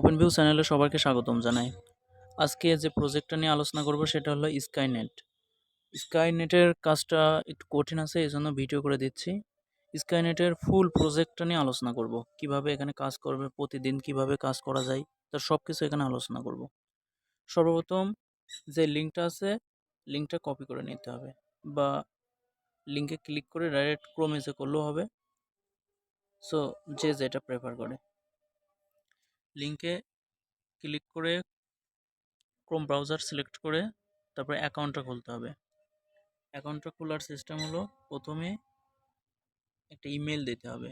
Open view চ্যানেলে সবাইকে স্বাগতম জানাই। আজকে যে প্রজেক্টটা নিয়ে আলোচনা করব সেটা হলো স্কাইনেট স্কাইনেটের কাজটা একটু কঠিন আছে এই জন্য ভিডিও করে দিচ্ছি। স্কাইনেটের ফুল প্রজেক্টটা নিয়ে আলোচনা করব। কীভাবে এখানে কাজ করবে, প্রতিদিন কীভাবে কাজ করা যায়, তার সব কিছু এখানে আলোচনা করব। সর্বপ্রথম যে লিঙ্কটা আছে লিঙ্কটা কপি করে নিতে হবে বা লিঙ্কে ক্লিক করে ডাইরেক্ট ক্রোমেজে করলেও হবে। সো যে যেটা প্রেফার করে। লিঙ্কে ক্লিক করে ক্রোম ব্রাউজার সিলেক্ট করে তারপরে অ্যাকাউন্টটা খুলতে হবে। অ্যাকাউন্টটা খোলার সিস্টেম হলো প্রথমে একটা ইমেল দিতে হবে।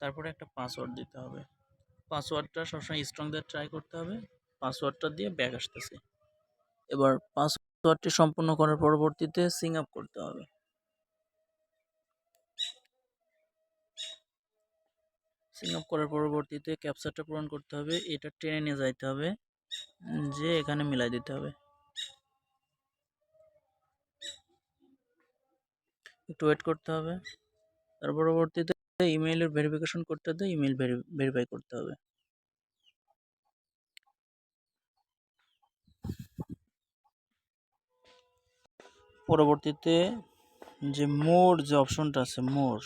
তারপরে একটা পাসওয়ার্ড দিতে হবে। পাসওয়ার্ডটা সবসময় স্ট্রং দিয়ে ট্রাই করতে হবে। পাসওয়ার্ডটা দিয়ে ব্যাগ আসতেছে। এবার পাসওয়ার্ডটি সম্পূর্ণ করার পরবর্তীতে সিং আপ করতে হবে। সিং আপ করার পরবর্তীতে ক্যাপচারটা পূরণ করতে হবে। এটা টেনে নিয়ে যাইতে হবে। যে এখানে মিলাই দিতে হবে। একটু ওয়েট করতে হবে। তার পরবর্তীতে ইমেইলের ভেরিফিকেশন করতে হবে ইমেল ভেরিফাই করতে হবে। পরবর্তীতে যে মোর যে অপশনটা আছে মোর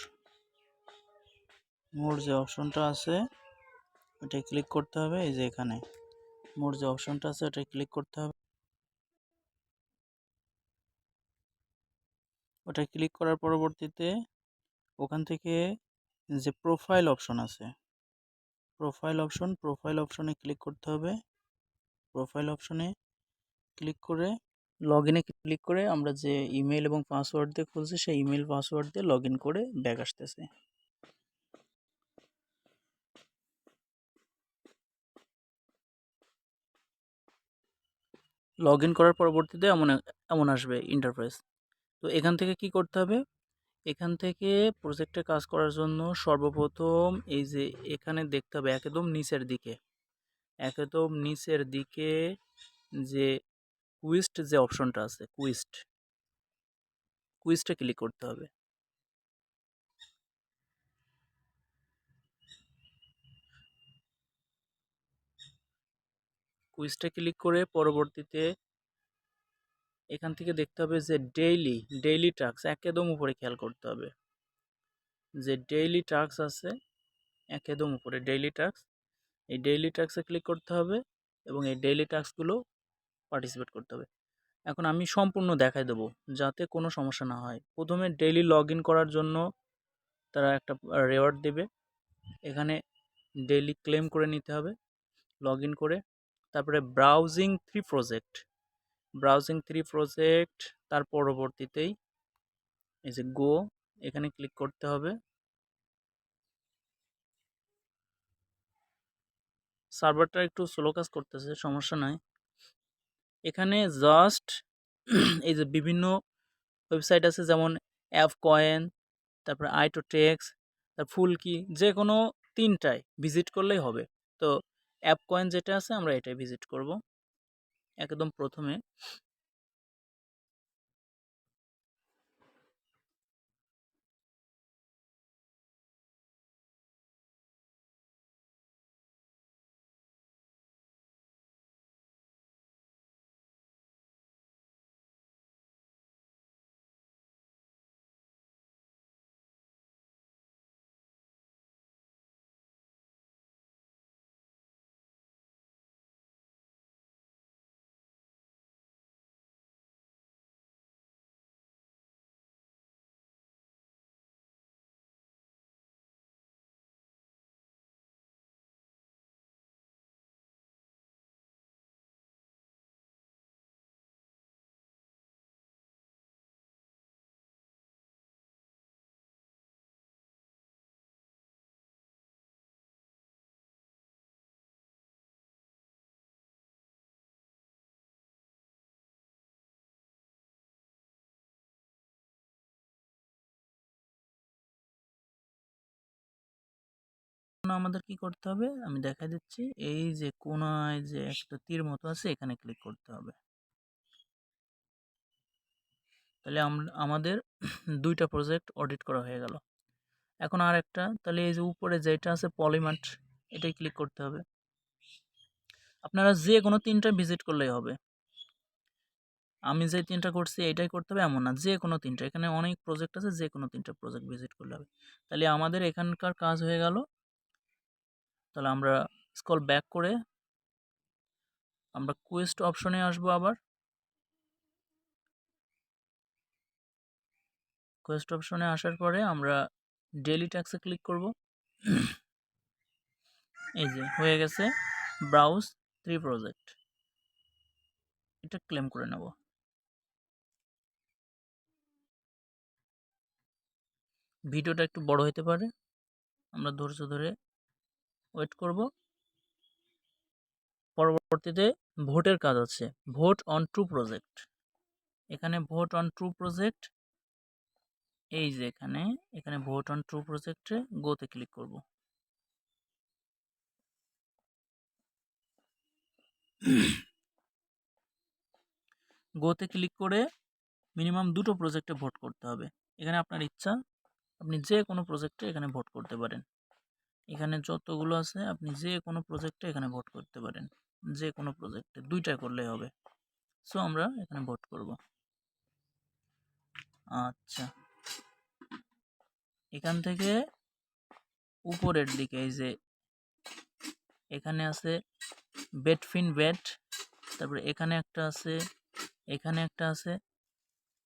মোর যে অপশনটা আছে ওটাই ক্লিক করতে হবে, এই যে এখানে। মোর যে অপশনটা আছে ওটাই ক্লিক করতে হবে। ওটা ক্লিক করার পরবর্তীতে ওখান থেকে যে প্রোফাইল অপশন আছে প্রোফাইল অপশন প্রোফাইল অপশনে ক্লিক করতে হবে। প্রোফাইল অপশনে ক্লিক করে লগ ইনে ক্লিক করে আমরা যে ইমেল এবং পাসওয়ার্ড দিয়ে খুলছি, সেই ইমেল পাসওয়ার্ড দিয়ে লগ ইন করে ব্যাগ আসতেছে। লগ ইন করার পরবর্তীতে এমন এমন আসবে ইন্টারফেস তো এখান থেকে কি করতে হবে? এখান থেকে প্রজেক্টে কাজ করার জন্য সর্বপ্রথম এই যে এখানে দেখতে হবে একদম নিচের দিকে। একদম নিচের দিকে যে কুইস্ট যে অপশনটা আছে কুইস্ট কুইস্টে ক্লিক করতে হবে। কুইজটা ক্লিক করে পরবর্তীতে এখান থেকে দেখতে হবে যে ডেইলি ডেইলি টাস্ক একদম উপরে খেয়াল করতে হবে। যে ডেইলি টাস্ক আছে, একদম উপরে ডেইলি টাস্ক এই ডেইলি টাস্কে ক্লিক করতে হবে এবং এই ডেইলি টাস্কগুলো পার্টিসিপেট করতে হবে। এখন আমি সম্পূর্ণ দেখাই দেবো, যাতে কোনো সমস্যা না হয়। প্রথমে ডেইলি লগ করার জন্য তারা একটা রেওয়ার্ড দেবে। এখানে ডেইলি ক্লেম করে নিতে হবে। লগ করে তারপরে browsing three project browsing three project তার পরবর্তীতেই এই যে গো এখানে ক্লিক করতে হবে। সার্ভারটা একটু স্লো কাজ করতেছে, সমস্যা নাই। এখানে জাস্ট এই যে বিভিন্ন ওয়েবসাইট আছে, যেমন অ্যাপ কয়েন তারপরে আইটো টেক্স তার ফুলকি যে কোনো তিনটায় ভিজিট করলেই হবে। তো অ্যাপ কয়েন যেটা আছে আমরা এটাই ভিজিট করব। একদম প্রথমে। আমাদের কি করতে হবে? আমি দেখা দিচ্ছি। এই যে কোনায় যে একটা তীর মতো আছে, এখানে ক্লিক করতে হবে। তাহলে আমাদের দুইটা প্রজেক্ট অডিট করা হয়ে গেল। এখন আর একটা তাহলে এই যে উপরে যেটা আছে পলিমার্ট এটাই ক্লিক করতে হবে। আপনারা যে কোনো তিনটা ভিজিট করলেই হবে। আমি যে তিনটা করছি, এটাই করতে হবে, এমন না। যে কোনো তিনটা, এখানে অনেক প্রজেক্ট আছে যে কোনো তিনটা প্রজেক্ট ভিজিট করলে হবে। তাহলে আমাদের এখানকার কাজ হয়ে গেল। তাহলে আমরা স্কল ব্যাক করে আমরা কোয়েস্ট অপশনে আসব আবার। কোয়েস্ট অপশনে আসার পরে আমরা ডেলি ট্যাক্সে ক্লিক করব। এই যে, হয়ে গেছে ব্রাউজ থ্রি প্রজেক্ট এটা ক্লেম করে নেব। ভিডিওটা একটু বড় হতে পারে। আমরা ধৈর্য ধরে ওয়েট করব। পরবর্তীতে ভোটের কাজ আছে। ভোট অন ট্রু প্রজেক্ট এখানে ভোট অন ট্রু প্রজেক্ট এই যে এখানে এখানে ভোট অন ট্রু প্রজেক্টে গোতে ক্লিক করব। গোতে ক্লিক করে মিনিমাম দুটো প্রজেক্টে ভোট করতে হবে। এখানে আপনার ইচ্ছা, আপনি যে কোনো প্রজেক্টে এখানে ভোট করতে পারেন। এখানে যতগুলো আছে, আপনি যে কোনো প্রজেক্টে এখানে ভোট করতে পারেন। যে কোনো প্রজেক্টে দুইটা করলেই হবে। সো আমরা এখানে ভোট করব। আচ্ছা। এখান থেকে উপরের দিকে, এই যে এখানে আছে বেটফিন বেট তারপরে এখানে একটা আছে, এখানে একটা আছে।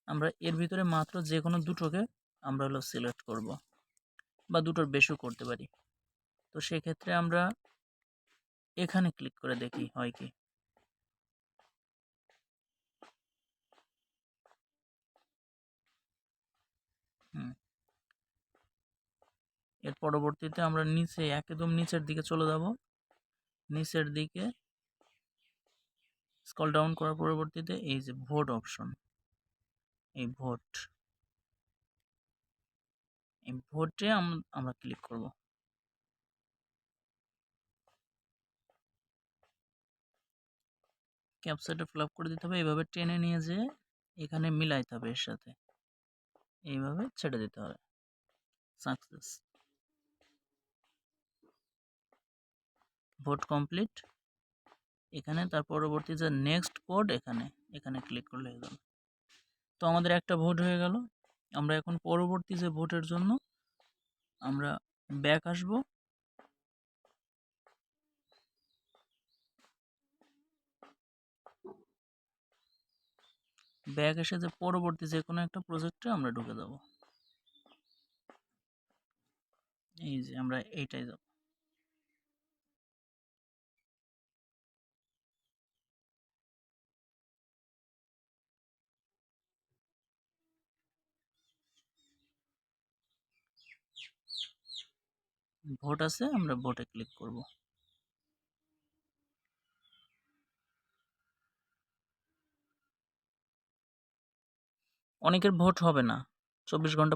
আমরা এর ভিতরে মাত্র যে কোনো দুটোকে আমরা হলো সিলেক্ট করব, বা দুটোর বেশিও করতে পারি। তো সেক্ষেত্রে আমরা এখানে ক্লিক করে দেখি হয় কি? এর পরবর্তীতে আমরা নিচে, একদম নিচের দিকে চলে যাব। নিচের দিকে স্কল ডাউন করার পরবর্তীতে এই যে ভোট অপশন এই ভোট এই ভোটে আমরা ক্লিক করব। ক্যাপচারটা ফিল আপ করে দিতে হবে। এইভাবে টেনে নিয়ে যে এখানে মিলাইতে হবে এর সাথে। এইভাবে ছেড়ে দিতে হবে। সাকসেস ভোট কমপ্লিট এখানে তার পরবর্তী যে নেক্সট কোড এখানে এখানে ক্লিক করলে হয়ে গেল তো আমাদের একটা ভোট হয়ে গেল। আমরা এখন পরবর্তী যে ভোটের জন্য আমরা ব্যাক আসব। ব্যাক এসে যে পরবর্তী যে কোনো একটা প্রজেক্টে আমরা ঢুকে যাব। এই যে আমরা এইটাই যাব। ভোট আছে, আমরা ভোটে ক্লিক করব। অনেকের ভোট হবে না। চব্বিশ ঘণ্টা